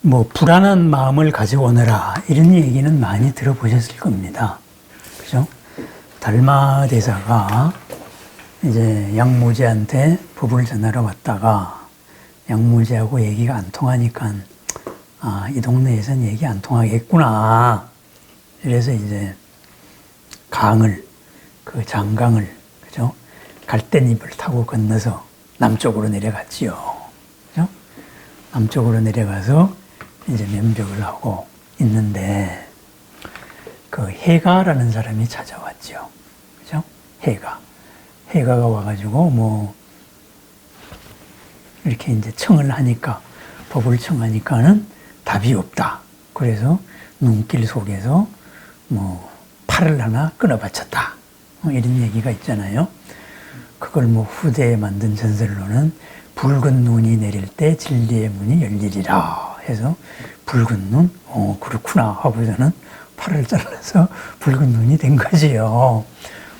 뭐 불안한 마음을 가져오너라 이런 얘기는 많이 들어보셨을 겁니다. 그죠? 달마 대사가 이제 양모지한테 부부를 전하러 왔다가 양모지하고 얘기가 안 통하니까 아, 이 동네에선 얘기 안 통하겠구나. 이래서 이제 강을 그 장강을 그죠? 갈대잎을 타고 건너서 남쪽으로 내려갔지요. 그죠? 남쪽으로 내려가서 이제 면벽을 하고 있는데 그 해가라는 사람이 찾아왔죠. 그죠? 해가. 해가가 와가지고 뭐 이렇게 이제 청을 하니까 법을 청하니까는 답이 없다. 그래서 눈길 속에서 뭐 팔을 하나 끊어 바쳤다. 뭐 이런 얘기가 있잖아요. 그걸 뭐 후대에 만든 전설로는 붉은 눈이 내릴 때 진리의 문이 열리리라 해서 붉은 눈, 어 그렇구나 하고서는 팔을 잘라서 붉은 눈이 된 거지요.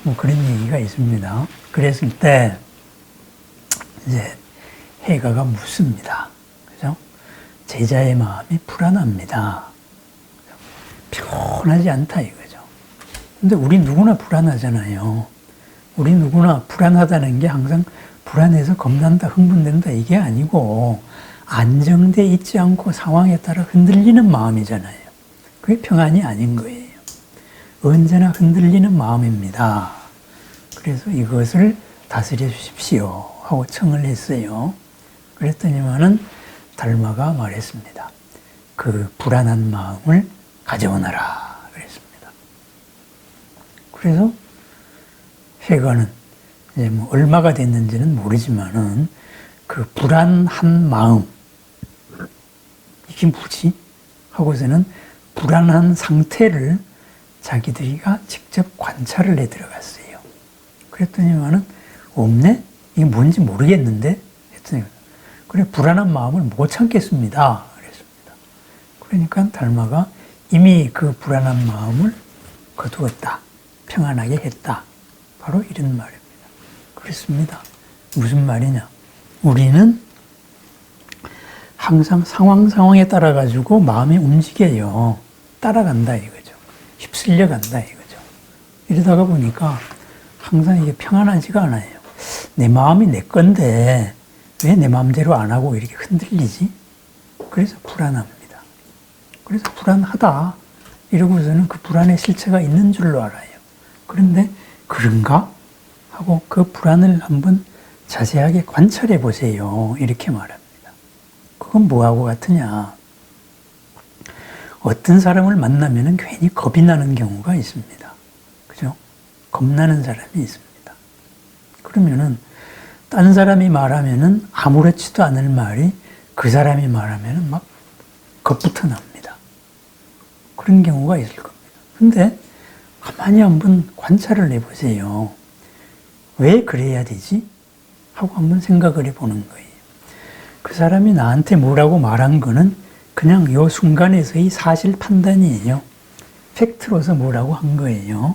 뭐 그런 얘기가 있습니다. 그랬을 때 이제 해가가 묻습니다. 그죠? 제자의 마음이 불안합니다. 피곤하지 않다 이거죠. 근데 우리 누구나 불안하잖아요. 우리 누구나 불안하다는 게 항상 불안해서 겁난다, 흥분된다 이게 아니고 안정돼 있지 않고 상황에 따라 흔들리는 마음이잖아요. 그게 평안이 아닌 거예요. 언제나 흔들리는 마음입니다. 그래서 이것을 다스려 주십시오 하고 청을 했어요. 그랬더니만은 달마가 말했습니다. 그 불안한 마음을 가져오너라 그랬습니다. 그래서 회관은 이제 뭐 얼마가 됐는지는 모르지만은 그 불안한 마음 이게 뭐지? 하고서는 불안한 상태를 자기들이가 직접 관찰을 해 들어갔어요. 그랬더니만은 없네? 이게 뭔지 모르겠는데? 했더니 그래 불안한 마음을 못 참겠습니다. 그랬습니다. 그러니까 달마가 이미 그 불안한 마음을 거두었다. 평안하게 했다. 바로 이런 말입니다. 그렇습니다. 무슨 말이냐? 우리는 항상 상황 상황에 따라 가지고 마음이 움직여요. 따라간다 이거죠. 휩쓸려 간다 이거죠. 이러다가 보니까 항상 이게 평안하지가 않아요. 내 마음이 내 건데 왜 내 마음대로 안 하고 이렇게 흔들리지? 그래서 불안합니다. 그래서 불안하다. 이러고서는 그 불안의 실체가 있는 줄로 알아요. 그런데 그런가? 하고 그 불안을 한번 자세하게 관찰해 보세요. 이렇게 말합니다. 그건 뭐하고 같으냐? 어떤 사람을 만나면 괜히 겁이 나는 경우가 있습니다. 그죠? 겁나는 사람이 있습니다. 그러면은, 딴 사람이 말하면은 아무렇지도 않을 말이 그 사람이 말하면은 막 겁부터 납니다. 그런 경우가 있을 겁니다. 근데 가만히 한번 관찰을 해보세요. 왜 그래야 되지? 하고 한번 생각을 해보는 거예요. 그 사람이 나한테 뭐라고 말한 거는 그냥 요 순간에서의 사실 판단이에요. 팩트로서 뭐라고 한 거예요.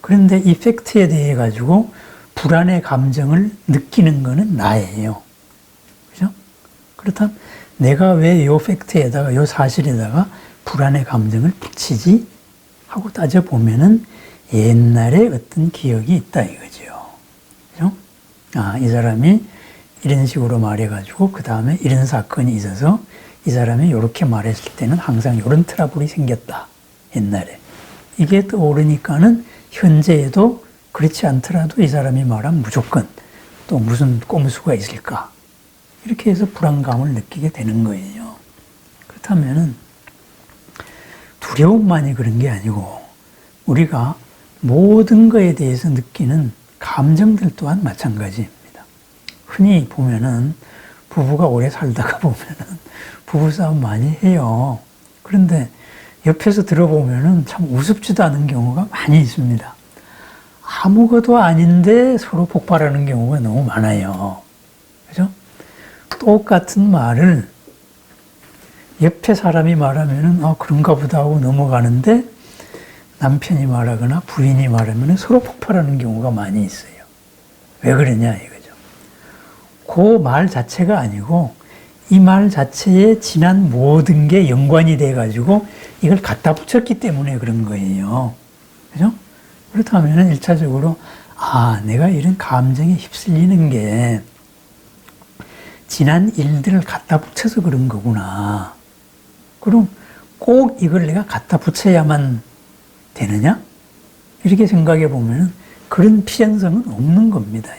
그런데 이 팩트에 대해 가지고 불안의 감정을 느끼는 거는 나예요. 그죠? 그렇다면 내가 왜 요 팩트에다가 요 사실에다가 불안의 감정을 붙이지? 하고 따져보면은 옛날에 어떤 기억이 있다 이거죠. 그죠? 아, 이 사람이 이런 식으로 말해가지고 그 다음에 이런 사건이 있어서 이 사람이 이렇게 말했을 때는 항상 이런 트러블이 생겼다. 옛날에. 이게 떠오르니까는 현재에도 그렇지 않더라도 이 사람이 말한 무조건 또 무슨 꼼수가 있을까. 이렇게 해서 불안감을 느끼게 되는 거예요. 그렇다면은 두려움만이 그런 게 아니고 우리가 모든 것에 대해서 느끼는 감정들 또한 마찬가지입니다. 흔히 보면은 부부가 오래 살다가 보면은 부부싸움 많이 해요. 그런데 옆에서 들어보면은 참 우습지도 않은 경우가 많이 있습니다. 아무것도 아닌데 서로 폭발하는 경우가 너무 많아요. 그죠? 똑같은 말을 옆에 사람이 말하면은 아 그런가 보다 하고 넘어가는데 남편이 말하거나 부인이 말하면 서로 폭발하는 경우가 많이 있어요. 왜 그러냐 이거죠. 그 말 자체가 아니고 이 말 자체에 지난 모든 게 연관이 돼가지고 이걸 갖다 붙였기 때문에 그런 거예요. 그죠? 그렇다면 1차적으로, 아, 내가 이런 감정에 휩쓸리는 게 지난 일들을 갖다 붙여서 그런 거구나. 그럼 꼭 이걸 내가 갖다 붙여야만 되느냐? 이렇게 생각해 보면 그런 필연성은 없는 겁니다?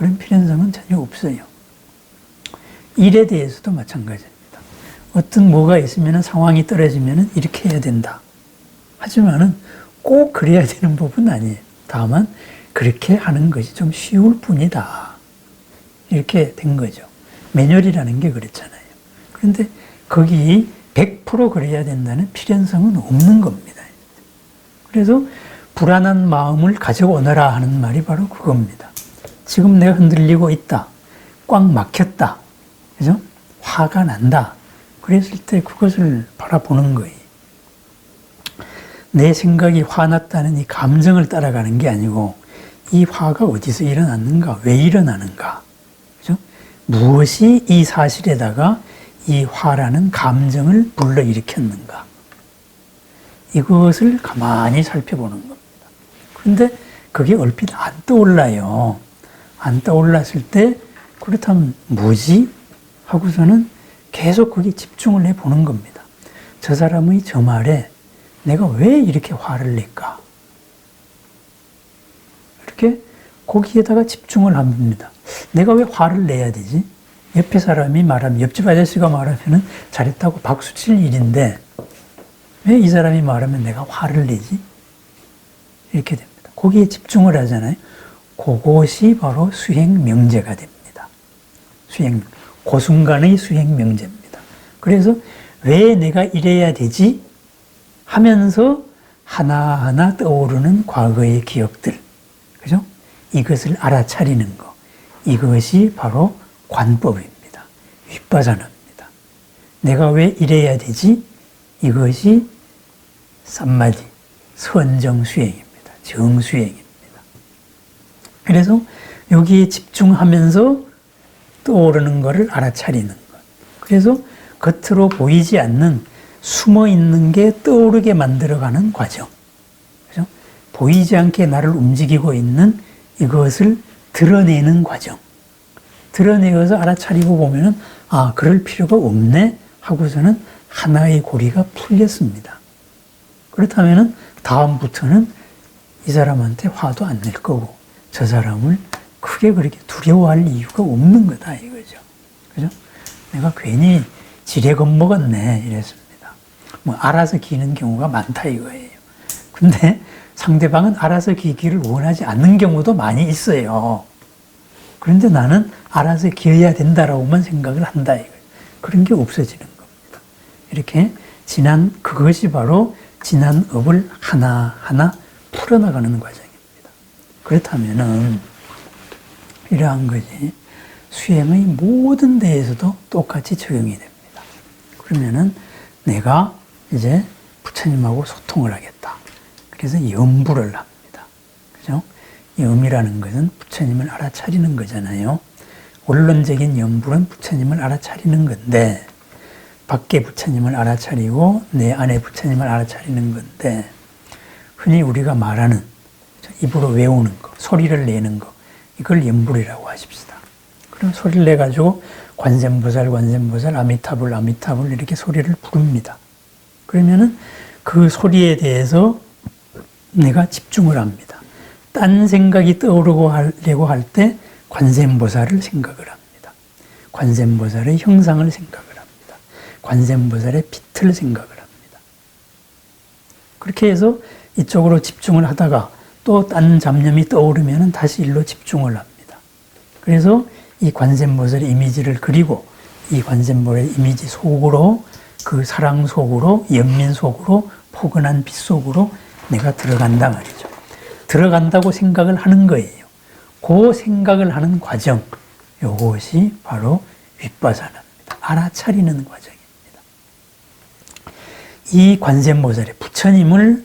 그런 필연성은 전혀 없어요. 일에 대해서도 마찬가지입니다. 어떤 뭐가 있으면 상황이 떨어지면 이렇게 해야 된다. 하지만은 꼭 그래야 되는 법은 아니에요. 다만 그렇게 하는 것이 좀 쉬울 뿐이다. 이렇게 된 거죠. 매뉴얼이라는 게 그렇잖아요. 그런데 거기 100% 그래야 된다는 필연성은 없는 겁니다. 그래서 불안한 마음을 가져오너라 하는 말이 바로 그겁니다. 지금 내가 흔들리고 있다. 꽉 막혔다. 그죠? 화가 난다. 그랬을 때 그것을 바라보는 거예요. 내 생각이 화났다는 이 감정을 따라가는 게 아니고 이 화가 어디서 일어났는가? 왜 일어나는가? 그죠? 무엇이 이 사실에다가 이 화라는 감정을 불러일으켰는가? 이것을 가만히 살펴보는 겁니다. 그런데 그게 얼핏 안 떠올라요. 안 떠올랐을 때 그렇다면 뭐지? 하고서는 계속 거기 집중을 해 보는 겁니다. 저 사람의 저 말에 내가 왜 이렇게 화를 낼까? 이렇게 거기에다가 집중을 합니다. 내가 왜 화를 내야 되지? 옆에 사람이 말하면, 옆집 아저씨가 말하면 잘했다고 박수 칠 일인데, 왜 이 사람이 말하면 내가 화를 내지? 이렇게 됩니다. 거기에 집중을 하잖아요. 그것이 바로 수행 명제가 됩니다. 수행, 그 순간의 수행 명제입니다. 그래서 왜 내가 이래야 되지? 하면서 하나하나 떠오르는 과거의 기억들. 그죠? 이것을 알아차리는 거. 이것이 바로 관법입니다. 윗바사나입니다. 내가 왜 이래야 되지? 이것이 쌈마디, 선정수행입니다. 정수행입니다. 그래서 여기에 집중하면서 떠오르는 것을 알아차리는 것. 그래서 겉으로 보이지 않는 숨어 있는 게 떠오르게 만들어가는 과정. 그죠? 보이지 않게 나를 움직이고 있는 이것을 드러내는 과정. 드러내어서 알아차리고 보면은, 아, 그럴 필요가 없네? 하고서는 하나의 고리가 풀렸습니다. 그렇다면은 다음부터는 이 사람한테 화도 안 낼 거고, 저 사람을 크게 그렇게 두려워할 이유가 없는 거다, 이거죠. 그죠? 내가 괜히 지레 겁먹었네, 이랬습니다. 뭐, 알아서 기는 경우가 많다, 이거예요. 근데 상대방은 알아서 기기를 원하지 않는 경우도 많이 있어요. 그런데 나는 알아서 기어야 된다라고만 생각을 한다, 이거예요. 그런 게 없어지는 겁니다. 이렇게 지난, 그것이 바로 지난 업을 하나하나 풀어나가는 과정입니다. 그렇다면은, 이러한 것이 수행의 모든 데에서도 똑같이 적용이 됩니다. 그러면은 내가 이제 부처님하고 소통을 하겠다. 그래서 염불을 합니다. 그죠? 염이라는 것은 부처님을 알아차리는 거잖아요. 원론적인 염불은 부처님을 알아차리는 건데, 밖에 부처님을 알아차리고 내 안에 부처님을 알아차리는 건데, 흔히 우리가 말하는 입으로 외우는 거, 소리를 내는 거, 이걸 염불이라고 하십시다. 그럼 소리를 내가지고 관세음보살, 관세음보살, 아미타불, 아미타불 이렇게 소리를 부릅니다. 그러면은 그 소리에 대해서 내가 집중을 합니다. 딴 생각이 떠오르고 하려고 할 때 관세음보살을 생각을 합니다. 관세음보살의 형상을 생각을 합니다. 관세음보살의 빛을 생각을 합니다. 그렇게 해서 이쪽으로 집중을 하다가 또 딴 잡념이 떠오르면 다시 일로 집중을 합니다. 그래서 이 관세음보살의 이미지를 그리고 이 관세음보살의 이미지 속으로 그 사랑 속으로 연민 속으로 포근한 빛 속으로 내가 들어간다 말이죠. 들어간다고 생각을 하는 거예요. 그 생각을 하는 과정, 이것이 바로 윗바사나입니다. 알아차리는 과정입니다. 이 관세음보살의 부처님을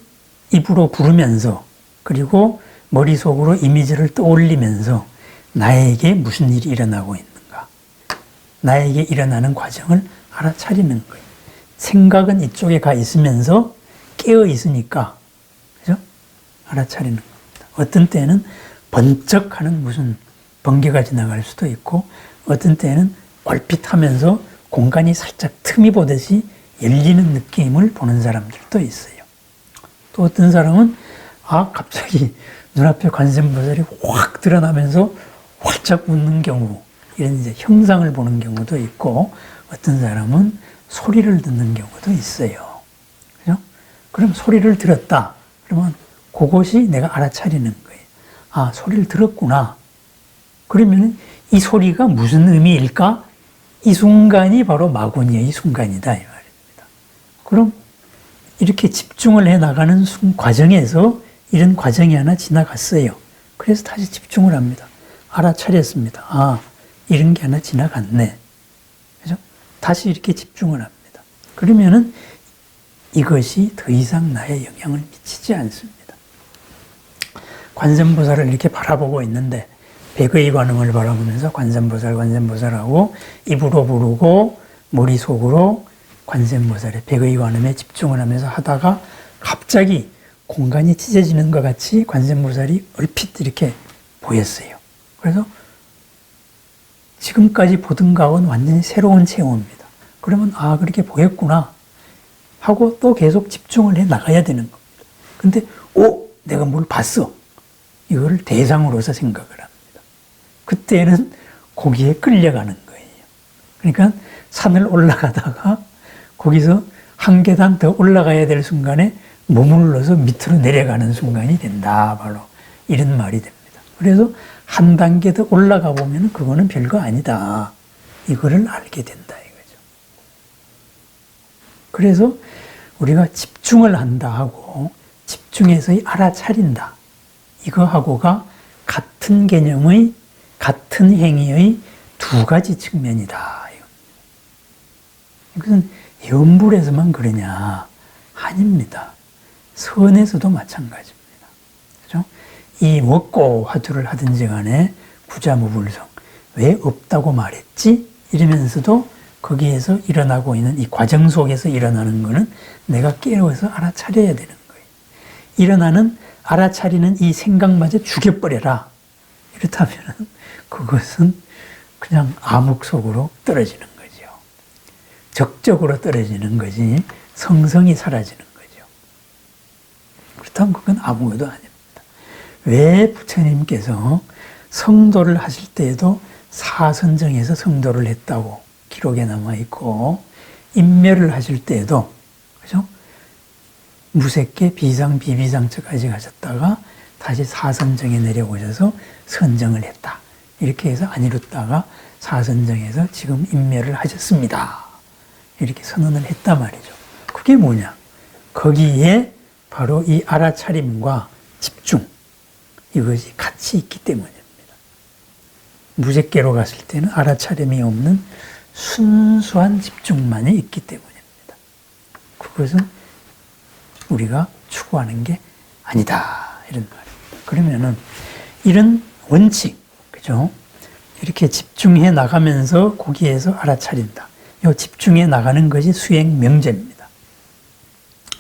입으로 부르면서 그리고 머릿속으로 이미지를 떠올리면서 나에게 무슨 일이 일어나고 있는가. 나에게 일어나는 과정을 알아차리는 거예요. 생각은 이쪽에 가 있으면서 깨어 있으니까, 그죠? 알아차리는 겁니다. 어떤 때는 번쩍 하는 무슨 번개가 지나갈 수도 있고, 어떤 때는 얼핏 하면서 공간이 살짝 틈이 보듯이 열리는 느낌을 보는 사람들도 있어요. 또 어떤 사람은 아 갑자기 눈앞에 관세음보살이 확 드러나면서 활짝 웃는 경우 이런 이제 형상을 보는 경우도 있고 어떤 사람은 소리를 듣는 경우도 있어요. 그죠? 그럼 소리를 들었다. 그러면 그것이 내가 알아차리는 거예요. 아 소리를 들었구나. 그러면 이 소리가 무슨 의미일까? 이 순간이 바로 마구니의 순간이다 이 말입니다. 그럼 이렇게 집중을 해 나가는 과정에서 이런 과정이 하나 지나갔어요. 그래서 다시 집중을 합니다. 알아차렸습니다. 아, 이런 게 하나 지나갔네. 그죠? 다시 이렇게 집중을 합니다. 그러면은 이것이 더 이상 나의 영향을 미치지 않습니다. 관세음보살을 이렇게 바라보고 있는데 백의 관음을 바라보면서 관세음보살 관세음보살하고 입으로 부르고 머릿속으로 관세음보살의 백의 관음에 집중을 하면서 하다가 갑자기 공간이 찢어지는 것 같이 관세음보살이 얼핏 이렇게 보였어요. 그래서 지금까지 보던 가운 완전히 새로운 체험입니다. 그러면 아 그렇게 보였구나 하고 또 계속 집중을 해 나가야 되는 겁니다. 근데 오 내가 뭘 봤어 이거를 대상으로서 생각을 합니다. 그때는 거기에 끌려가는 거예요. 그러니까 산을 올라가다가 거기서 한 계단 더 올라가야 될 순간에 머물러서 밑으로 내려가는 순간이 된다. 바로 이런 말이 됩니다. 그래서 한 단계 더 올라가 보면 그거는 별거 아니다. 이거를 알게 된다. 이거죠. 그래서 우리가 집중을 한다 하고 집중해서 알아차린다. 이거하고가 같은 개념의 같은 행위의 두 가지 측면이다. 이것은 연불에서만 그러냐? 아닙니다. 선에서도 마찬가지입니다. 그죠? 이 먹고 화두를 하든지 간에 구자무불성. 왜 없다고 말했지? 이러면서도 거기에서 일어나고 있는 이 과정 속에서 일어나는 거는 내가 깨어서 알아차려야 되는 거예요. 일어나는 알아차리는 이 생각마저 죽여버려라. 이렇다면 그것은 그냥 암흑 속으로 떨어지는 거죠. 적적으로 떨어지는 거지 성성이 사라지는. 그렇다면 그건 아무것도 아닙니다. 왜 부처님께서 성도를 하실 때에도 사선정에서 성도를 했다고 기록에 남아 있고 인멸을 하실 때에도 그죠? 무색계 비상 비비상처까지 가셨다가 다시 사선정에 내려오셔서 선정을 했다. 이렇게 해서 안 이뤘다가 사선정에서 지금 인멸을 하셨습니다. 이렇게 선언을 했단 말이죠. 그게 뭐냐? 거기에 바로 이 알아차림과 집중, 이것이 같이 있기 때문입니다. 무제계로 갔을 때는 알아차림이 없는 순수한 집중만이 있기 때문입니다. 그것은 우리가 추구하는 게 아니다. 이런 말입니다. 그러면은 이런 원칙, 그죠? 이렇게 집중해 나가면서 거기에서 알아차린다. 이 집중해 나가는 것이 수행 명제입니다.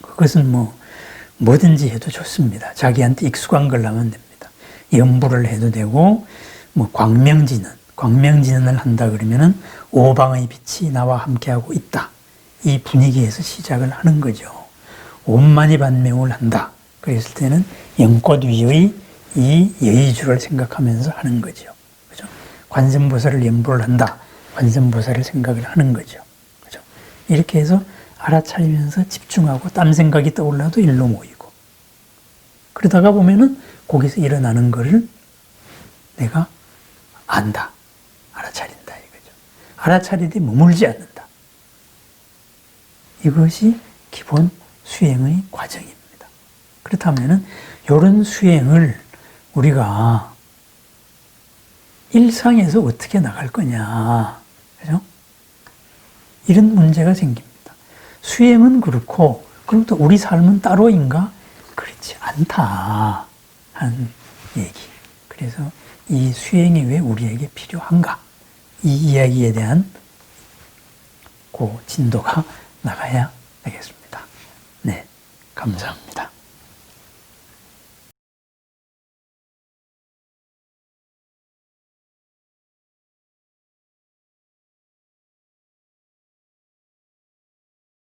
그것은 뭐 뭐든지 해도 좋습니다. 자기한테 익숙한 걸 하면 됩니다. 연부를 해도 되고 뭐 광명진은 광명진을 한다 그러면은 오방의 빛이 나와 함께하고 있다. 이 분위기에서 시작을 하는 거죠. 온만이 반명을 한다. 그랬을 때는 연꽃 위의 이 여의주를 생각하면서 하는 거죠. 그죠? 관세음보살을 연보를 한다. 관세음보살을 생각을 하는 거죠. 그죠? 이렇게 해서 알아차리면서 집중하고 땀 생각이 떠올라도 일로 모이고. 그러다가 보면은 거기서 일어나는 거를 내가 안다. 알아차린다. 이거죠. 알아차리되 머물지 않는다. 이것이 기본 수행의 과정입니다. 그렇다면은 이런 수행을 우리가 일상에서 어떻게 나갈 거냐. 그죠? 이런 문제가 생깁니다. 수행은 그렇고, 그럼 또 우리 삶은 따로인가? 그렇지 않다. 하는 얘기. 그래서 이 수행이 왜 우리에게 필요한가? 이 이야기에 대한 그 진도가 나가야 되겠습니다. 네, 감사합니다.